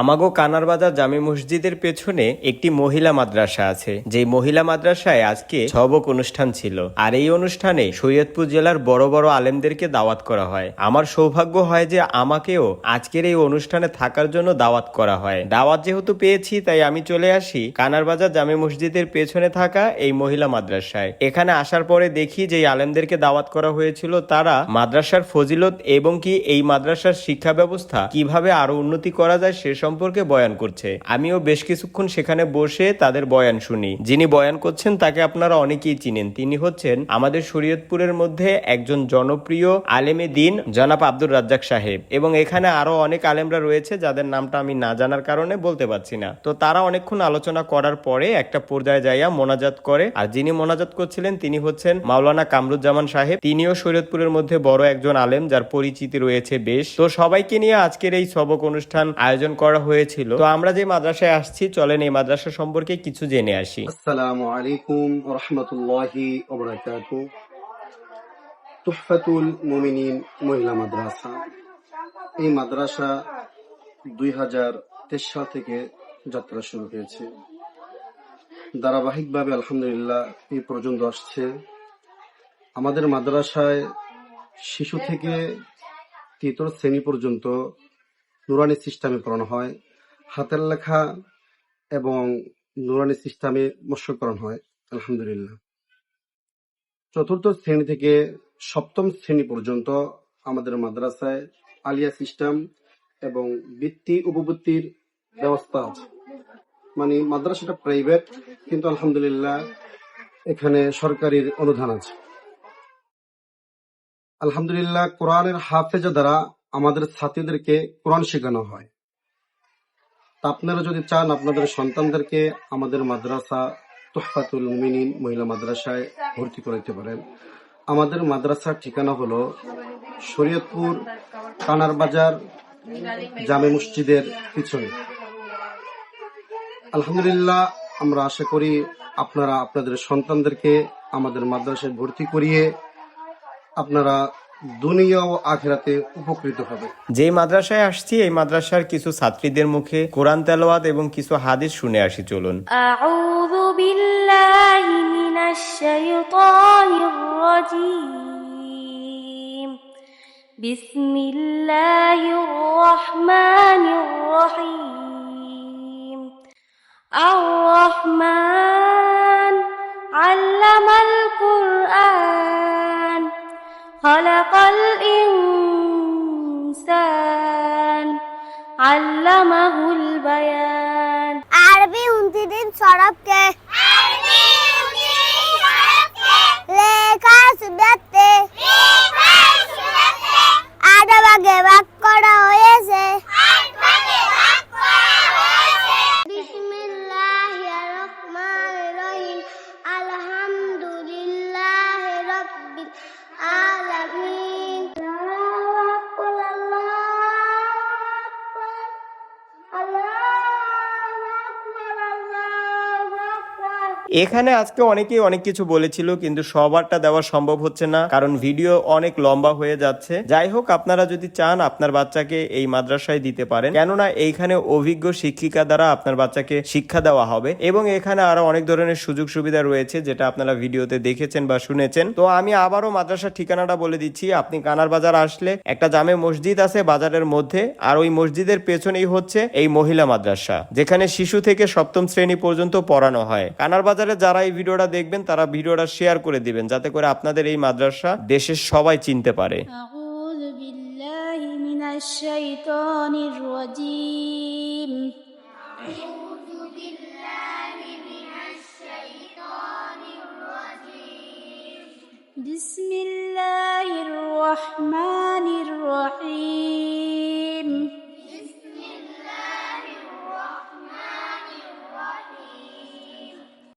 আমাগো কানার বাজার জামে মসজিদের পেছনে একটি মহিলা মাদ্রাসা আছে। যেই মহিলা মাদ্রাসায় আজকে ছবক অনুষ্ঠান ছিল। আর এই অনুষ্ঠানে সৈয়দপুর জেলার বড় বড় আলেমদেরকে দাওয়াত করা হয়। আমার সৌভাগ্য হয় যে আমাকেও আজকের এই অনুষ্ঠানে থাকার জন্য দাওয়াত করা হয়। দাওয়াত যেহেতু পেয়েছি, তাই আমি চলে আসি কানার বাজার জামে মসজিদের পেছনে থাকা এই মহিলা মাদ্রাসায়। এখানে আসার পরে দেখি যে আলেমদেরকে দাওয়াত করা হয়েছিল তারা মাদ্রাসার ফজিলত এবং কি এই মাদ্রাসার শিক্ষা ব্যবস্থা কীভাবে আরও উন্নতি করা যায় সে সম্পর্কে বয়ান করছে। আমিও বেশ কিছুক্ষণ সেখানে বসে তাদের বয়ান শুনি। যিনি বয়ান করছেন তাকে আপনারা অনেকেই চিনেন। তিনি হচ্ছেন আমাদের শরীয়তপুরের মধ্যে একজন জনপ্রিয় আলেমে দিন জনাব আব্দুর রাজ্জাক সাহেব। এবং এখানে আরও অনেক আলেমরা রয়েছে যাদের নামটা আমি না জানার কারণে বলতে পারছি না। তো তারা অনেকক্ষণ আলোচনা করার পরে একটা পর্যায়ে যাইয়া মোনাজাত করে। আর যিনি মোনাজাত করছিলেন তিনি হচ্ছেন মাওলানা কামরুজ্জামান সাহেব। তিনিও শরীয়তপুরের মধ্যে বড় একজন আলেম যার পরিচিতি রয়েছে বেশ। তো সবাইকে নিয়ে আজকের এই সবক অনুষ্ঠান আয়োজন করা হয়েছিল। তো আমরা যে মাদ্রাসায় আসছি, চলেন এই মাদ্রাসা সম্পর্কে কিছু জেনে আসি। আসসালামু আলাইকুম রহমতুল্লাহি তুহফাতুল মুমিনিন মহিলা মাদ্রাসা। এই মাদ্রাসা দুই হাজার তেইশ সাল থেকে যাত্রা শুরু হয়েছে। ধারাবাহিকভাবে আলহামদুলিল্লাহ এই পর্যন্ত আসছে। আমাদের মাদ্রাসায় শিশু থেকে তৃতীয় শ্রেণি পর্যন্ত নুরানি সিস্টেমে পড়ানো হয়, হাতের লেখা এবং নুরানি সিস্টেমে মৎস্যকরণ হয়, আলহামদুলিল্লাহ। চতুর্থ শ্রেণি থেকে সপ্তম শ্রেণি পর্যন্ত আমাদের মাদ্রাসায় আলিয়া সিস্টেম এবং বৃত্তি উপবৃত্তির ব্যবস্থা আছে। মানে মাদ্রাসাটা প্রাইভেট কিন্তু আলহামদুলিল্লাহ এখানে সরকারির অনুদান আছে। আলহামদুলিল্লাহ কোরআনের হাফেজা দ্বারা আমাদের ছাত্রীদেরকে কোরআন শেখানো হয়। তা আপনারা যদি চান, আপনাদের সন্তানদেরকে আমাদের মাদ্রাসা তোহফাতুল মুমিনিন মহিলা মাদ্রাসায় ভর্তি করাইতে পারেন। আমাদের মাদ্রাসার ঠিকানা হলো শরীয়তপুর, কানার বাজার, জামে মসজিদের পিছনে। আলহামদুলিল্লাহ, আমরা আশা করি আপনারা আপনাদের সন্তানদেরকে আমাদের মাদ্রাসায় ভর্তি করিয়ে আপনারা দুনিয়া ও আখেরাতে উপকৃত হবে। যেই মাদ্রাসায় আসছি এই মাদ্রাসার কিছু ছাত্রীদের মুখে কোরআন তেলাওয়াত এবং কিছু হাদিস শুনে আসি চলুন। আউযু বিল্লাহি মিনাশ শাইতানির রাজিম বিসমিল্লাহির রহমানির রহিম আর রহমান আল্লামাহুল বায়ান। আরবি উনতিরিম সরফ কে এখানে আজকে অনেকেই অনেক কিছু বলেছিল, কিন্তু সবারটা দেওয়া সম্ভব হচ্ছে না, কারণ ভিডিও অনেক লম্বা হয়ে যাচ্ছে। যাই হোক, আপনারা যদি চান, আপনার বাচ্চাকে এই মাদ্রাসায় দিতে পারেন। কেননা, এইখানে অভিজ্ঞ শিক্ষিকা দ্বারা আপনার বাচ্চাকে শিক্ষা দেওয়া হবে। এবং এখানে আরও অনেক ধরনের সুযোগ সুবিধা রয়েছে, যেটা আপনারা ভিডিওতে দেখেছেন বা শুনেছেন। তো আমি আবারও মাদ্রাসার ঠিকানাটা বলে দিচ্ছি। আপনি কানার বাজার আসলে একটা জামে মসজিদ আছে বাজারের মধ্যে, আর ওই মসজিদের পেছনেই হচ্ছে এই মহিলা মাদ্রাসা, যেখানে শিশু থেকে সপ্তম শ্রেণি পর্যন্ত পড়ানো হয়। কানার বাজারে যারা এই ভিডিওটা দেখবেন তারা ভিডিওটা শেয়ার করে দিবেন যাতে করে আপনাদের এই মাদ্রাসা দেশের সবাই চিনতে পারে أعوذ بالله من الشيطان الرجيم بسم الله الرحمن الرحيم